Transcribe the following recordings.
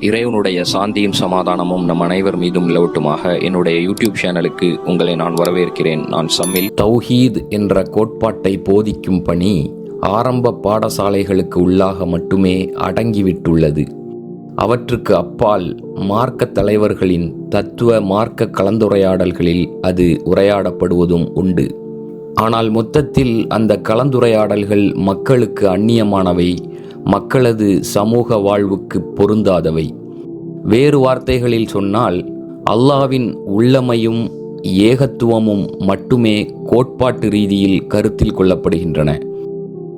இறைவனுடைய சாந்தியும் சமாதானமும் நம் அனைவர் மீதும் நிலவட்டுமாக என்னுடைய யூடியூப் சேனலுக்கு உங்களை நான் வரவேற்கிறேன். நான் சம்மில் தௌஹீத் என்ற கோட்பாட்டை போதிக்கும் பணி ஆரம்ப பாடசாலைகளுக்கு உள்ளாக மட்டுமே அடங்கிவிட்டுள்ளது. அவற்றுக்கு அப்பால் மார்க்க தலைவர்களின் தத்துவ மார்க்க கலந்துரையாடல்களில் அது உரையாடப்படுவதும் உண்டு. ஆனால் மொத்தத்தில் அந்த கலந்துரையாடல்கள் மக்களுக்கு அந்நியமானவை. மக்களது சமூக வாழ்வுக்கு பொருந்தாதவை. வேறு வார்த்தைகளில் சொன்னால் அல்லாவின் உள்ளமையும் ஏகத்துவமும் மட்டுமே கோட்பாட்டு ரீதியில் கருத்தில் கொள்ளப்படுகின்றன.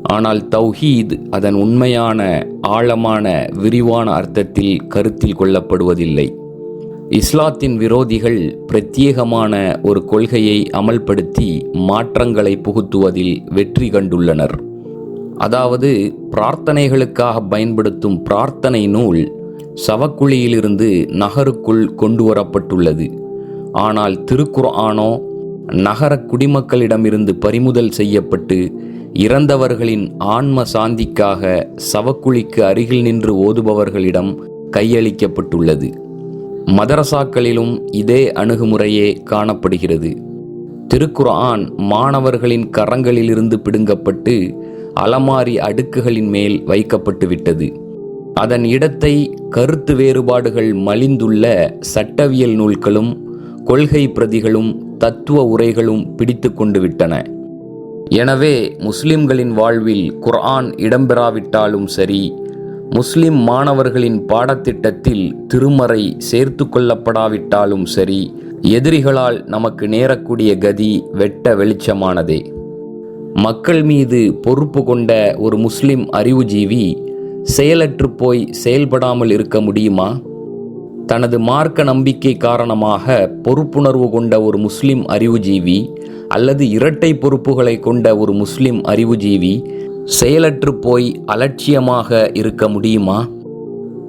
ஆனால் தௌஹீத் அதன் உண்மையான ஆழமான விரிவான அர்த்தத்தில் கருத்தில் கொள்ளப்படுவதில்லை. இஸ்லாத்தின் விரோதிகள் பிரத்யேகமான ஒரு கொள்கையை அமல்படுத்தி மாற்றங்களை புகுத்துவதில் வெற்றி கண்டுள்ளனர். அதாவது பிரார்த்தனைகளுக்காக பயன்படுத்தும் பிரார்த்தனை நூல் சவக்குழியிலிருந்து நகருக்குள் கொண்டு வரப்பட்டுள்ளது. ஆனால் திருக்குர்ஆனோ நகர குடிமக்களிடமிருந்து பறிமுதல் செய்யப்பட்டு இறந்தவர்களின் ஆன்ம சாந்திக்காக சவக்குழிக்கு அருகில் நின்று ஓதுபவர்களிடம் கையளிக்கப்பட்டுள்ளது. மதரசாக்களிலும் இதே அணுகுமுறையே காணப்படுகிறது. திருக்குர்ஆன் மாணவர்களின் கரங்களிலிருந்து பிடுங்கப்பட்டு அலமாரி அடுக்குகளின் மேல் வைக்கப்பட்டு விட்டது அதன் இடத்தை கருத்து வேறுபாடுகள் மலிந்துள்ள சட்டவியல் நூல்களும் கொள்கை பிரதிகளும் தத்துவ உரைகளும் பிடித்து கொண்டு விட்டன. எனவே முஸ்லிம்களின் வாழ்வில் குர்ஆன் இடம்பெறாவிட்டாலும் சரி முஸ்லிம் மாணவர்களின் பாடத்திட்டத்தில் திருமறை சேர்த்து கொள்ளப்படாவிட்டாலும் சரி எதிரிகளால் நமக்கு நேரக்கூடிய கதி வெட்ட வெளிச்சமானதே. மக்கள் மீது பொறுப்பு கொண்ட ஒரு முஸ்லிம் அறிவுஜீவி செயலற்று போய் செயல்படாமல் இருக்க முடியுமா? தனது மார்க்க நம்பிக்கை காரணமாக பொறுப்புணர்வு கொண்ட ஒரு முஸ்லிம் அறிவுஜீவி அல்லது இரட்டை பொறுப்புகளை கொண்ட ஒரு முஸ்லிம் அறிவுஜீவி செயலற்று போய் அலட்சியமாக இருக்க முடியுமா?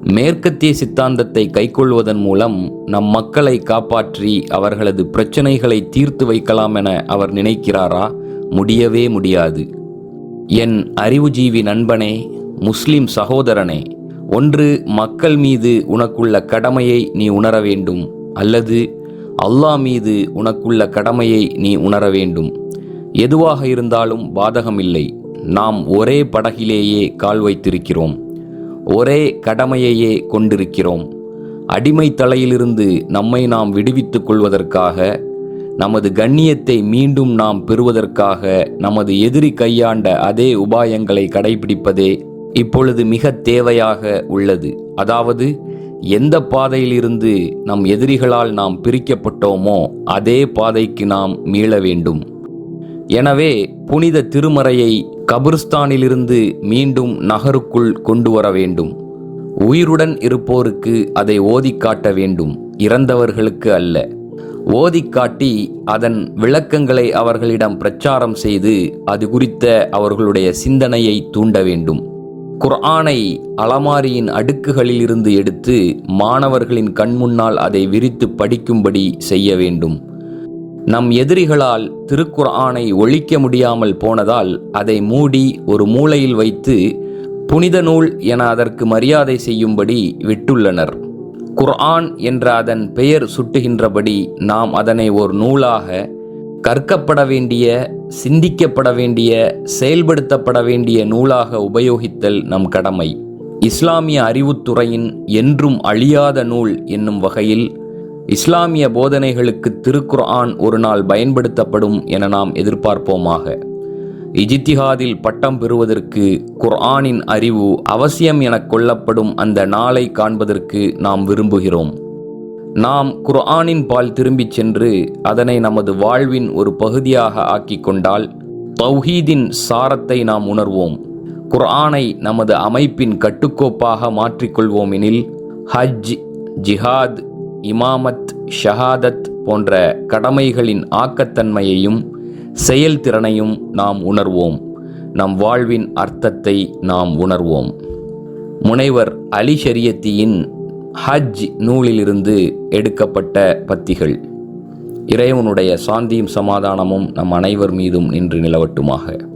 மேற்கத்திய சித்தாந்தத்தை கைக்கொள்வதன் மூலம் நம் மக்களை காப்பாற்றி அவர்களது பிரச்சனைகளை தீர்த்து வைக்கலாம் என அவர் நினைக்கிறாரா? முடியவே முடியாது. என் அறிவுஜீவி நண்பனே முஸ்லிம் சகோதரனே ஒன்று மக்கள் மீது உனக்குள்ள கடமையை நீ உணர வேண்டும் அல்லது அல்லாஹ் மீது உனக்குள்ள கடமையை நீ உணர வேண்டும். எதுவாக இருந்தாலும் பாதகமில்லை. நாம் ஒரே படகிலேயே கால் வைத்திருக்கிறோம். ஒரே கடமையையே கொண்டிருக்கிறோம். அடிமை தலையிலிருந்து நம்மை நாம் விடுவித்துக் கொள்வதற்காக நமது கண்ணியத்தை மீண்டும் நாம் பெறுவதற்காக நமது எதிரி கையாண்ட அதே உபாயங்களை கடைபிடிப்பதே இப்பொழுது மிக தேவையாக உள்ளது. அதாவது எந்த பாதையிலிருந்து நம் எதிரிகளால் நாம் பிரிக்கப்பட்டோமோ அதே பாதைக்கு நாம் மீள வேண்டும். எனவே புனித திருமறையை கபிர்ஸ்தானிலிருந்து மீண்டும் நகருக்குள் கொண்டு வர வேண்டும். உயிருடன் இருப்போருக்கு அதை ஓதிக்காட்ட வேண்டும். இறந்தவர்களுக்கு அல்ல. ஓதிக்காட்டி அதன் விளக்கங்களை அவர்களிடம் பிரச்சாரம் செய்து அது குறித்த அவர்களுடைய சிந்தனையை தூண்ட வேண்டும். குர்ஆனை அலமாரியின் அடுக்குகளில் இருந்து எடுத்து மாணவர்களின் கண்முன்னால் அதை விரித்து படிக்கும்படி செய்ய வேண்டும். நம் எதிரிகளால் திருக்குர்ஆனை ஒழிக்க முடியாமல் போனதால் அதை மூடி ஒரு மூலையில் வைத்து புனித நூல் என அதற்கு மரியாதை செய்யும்படி விட்டுள்ளனர். குர்ஆன் என்ற அதன் பெயர் சுட்டுகின்றபடி நாம் அதனை ஒரு நூலாக கற்கப்பட வேண்டிய சிந்திக்கப்பட வேண்டிய செயல்படுத்தப்பட வேண்டிய நூலாக உபயோகித்தல் நம் கடமை. இஸ்லாமிய அறிவுத்துறையின் என்றும் அழியாத நூல் என்னும் வகையில் இஸ்லாமிய போதனைகளுக்கு திருக்குர்ஆன் ஒரு நாள் பயன்படுத்தப்படும் என நாம் எதிர்பார்ப்போமாக. இஜித்திஹாதில் பட்டம் பெறுவதற்கு குர்ஆனின் அறிவு அவசியம் எனக் கொள்ளப்படும் அந்த நாளை காண்பதற்கு நாம் விரும்புகிறோம். நாம் குர்ஆனின் பால் திரும்பிச் சென்று அதனை நமது வாழ்வின் ஒரு பகுதியாக ஆக்கிக் கொண்டால் தௌஹீதின் சாரத்தை நாம் உணர்வோம். குர்ஆனை நமது அமைப்பின் கட்டுக்கோப்பாக மாற்றிக்கொள்வோம் எனில் ஹஜ் ஜிஹாத் இமாமத் ஷஹாதத் போன்ற கடமைகளின் ஆக்கத்தன்மையையும் செயல்திறனையும் நாம் உணர்வோம். நம் வாழ்வின் அர்த்தத்தை நாம் உணர்வோம். முனைவர் அலி ஷரியத்தியின் ஹஜ் நூலிலிருந்து எடுக்கப்பட்ட பத்திகள். இறைவனுடைய சாந்தியும் சமாதானமும் நம் அனைவர் மீதும் நின்று நிலவட்டுமாக.